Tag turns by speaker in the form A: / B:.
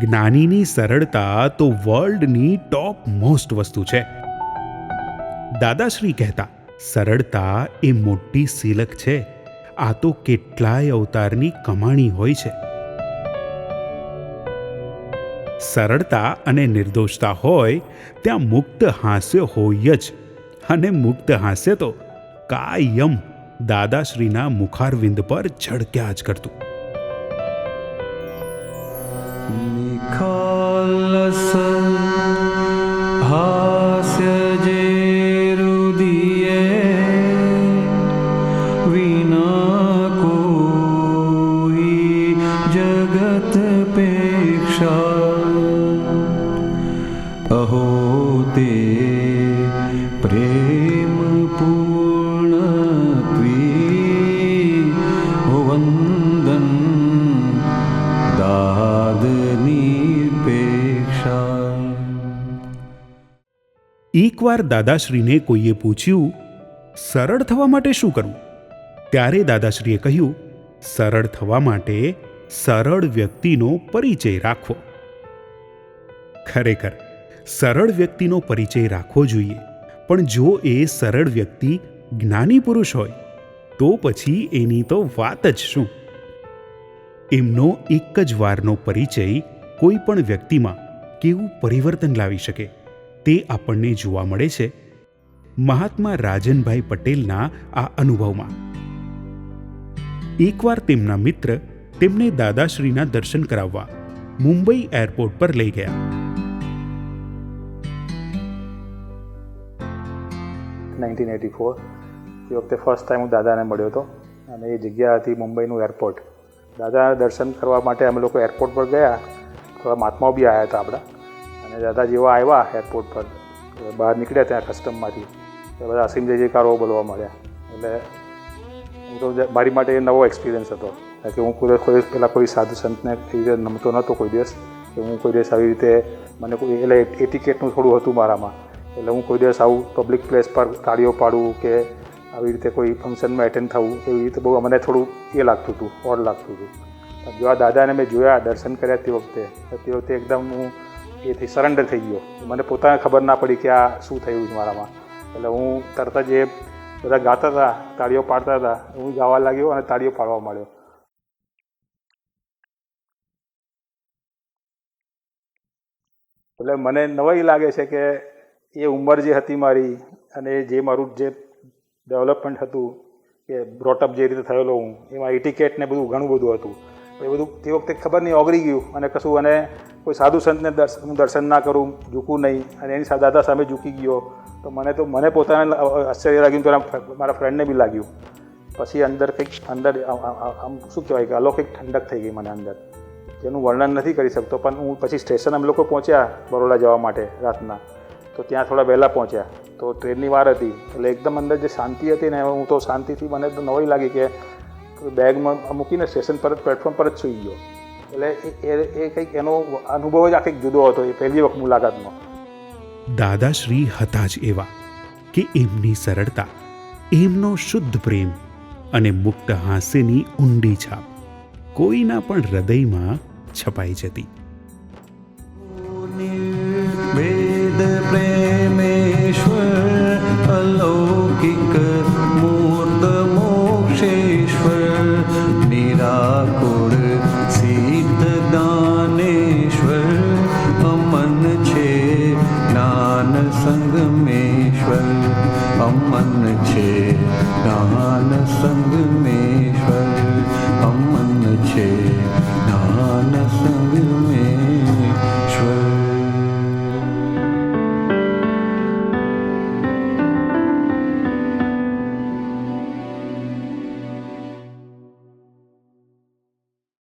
A: જ્ઞાનીની સરળતા તો વર્લ્ડની top most વસ્તુ છે. દાદાશ્રી કહેતા, સરળતા એ મોટી સિલક છે. આ તો કેટલાય અવતારની કમાણી હોય છે. સરળતા અને નિર્દોષતા હોય, ત્યાં મુક્ત હાસ્ય હોય જ. અને મુક્ત હાસ્ય તો કાયમ દાદાશ્રીના મુખારવિંદ પર ઝળક્યા જ કરતું.
B: because
A: એકવાર દાદાશ્રીને કોઈએ પૂછ્યું, સરળ થવા માટે શું કરવું? ત્યારે દાદાશ્રીએ કહ્યું, સરળ થવા માટે સરળ વ્યક્તિનો પરિચય રાખવો. ખરેખર, સરળ વ્યક્તિનો પરિચય રાખવો જોઈએ. પણ જો એ સરળ વ્યક્તિ જ્ઞાની પુરુષ હોય, તો પછી એની તો વાત જ શું? એમનો એક જ વારનો પરિચય કોઈ પણ વ્યક્તિમાં કેવું પરિવર્તન લાવી શકે? તે આપણને જોવા મળે છે મહાત્મા રાજનભાઈ પટેલના આ અનુભવમાં. એકવાર તેમના મિત્ર તેમને દાદાશ્રીના દર્શન કરાવવા મુંબઈ એરપોર્ટ પર લઈ ગયા.
C: Nineteen eighty four. એ વખતે ફર્સ્ટ ટાઈમ હું દાદાને મળ્યો હતો અને એ જગ્યા હતી મુંબઈનું એરપોર્ટ. દાદાના દર્શન કરવા માટે અમે લોકો એરપોર્ટ પર ગયા. થોડા મહાત્માઓ બી આવ્યા હતા આપણા. અને દાદા જેવા આવ્યા એરપોર્ટ પર. બહાર નીકળ્યા ત્યાં કસ્ટમમાંથી તો બધા અસીમ જય જયકારો બોલવા મળ્યા એટલે હું તો મારી માટે એ નવો એક્સપિરિયન્સ હતો. કે હું કોઈ કોઈ પહેલાં કોઈ સાધુ સંતને એવી રીતે નમતો નહોતો કોઈ દિવસ કે હું કોઈ દિવસ આવી રીતે મને કોઈ એટલે એટિકેટનું થોડું હતું મારામાં. એટલે હું કોઈ દિવસ આવું પબ્લિક પ્લેસ પર તાળીઓ પાડવું કે આવી રીતે કોઈ ફંક્શનમાં એટેન્ડ થવું, એવી રીતે બહુ મને થોડું એ લાગતું હતું ઓડ લાગતું હતું. જેવા દાદાને મેં જોયા, દર્શન કર્યા તે વખતે તે વખતે એકદમ હું એથી સરેન્ડર થઈ ગયો. મને પોતાને ખબર ના પડી કે આ શું થયું મારામાં. એટલે હું તરત જ એ બધા ગાતા હતા, તાળીઓ પાડતા હતા, હું ગાવા લાગ્યો અને તાળીઓ પાડવા માંડ્યો. એટલે મને નવાઈ લાગે છે કે એ ઉંમર જે હતી મારી અને જે મારું જે ડેવલપમેન્ટ હતું કે બ્રોટઅપ જે રીતે થયેલો હું, એમાં ઇટિકેટ ને બધું ઘણું બધું હતું. એ બધું તે વખતે ખબર નહીં, ઓગળી ગયું અને કશું અને કોઈ સાધુ સંતને દર્શ- હું દર્શન ના કરું, ઝૂકું નહીં અને એની દાદા સામે ઝૂકી ગયો, તો મને તો, મને પોતાને આશ્ચર્ય લાગ્યું તો એના મારા ફ્રેન્ડને બી લાગ્યું. પછી અંદર કંઈક અંદર આમ શું કહેવાય કે અલૌકિક ઠંડક થઈ ગઈ મને અંદર. જેનું વર્ણન નથી કરી શકતો, પણ હું પછી સ્ટેશન અમે લોકો પહોંચ્યા બરોડા જવા માટે રાતના. તો ત્યાં થોડા વહેલા પહોંચ્યા. તો ટ્રેનની વાર હતી, એટલે એકદમ અંદર જે શાંતિ હતી ને, હું તો શાંતિથી મને તો નવાઈ લાગી કે બેગમાં મૂકીને સ્ટેશન પર જ પ્લેટફોર્મ પર જ સૂઈ ગયો. એટલે એ એ- કંઈક એનો અનુભવ જ આ કંઈક જુદો હતો, એ પહેલી વખત મુલાકાતમાં
A: દાદાશ્રી હતા જ એવા કે એમની સરળતા, એમનો શુદ્ધ પ્રેમ અને મુક્ત હાસ્યની ઊંડી છાપ કોઈના પણ હૃદયમાં છપાઈ જતી.
B: sandım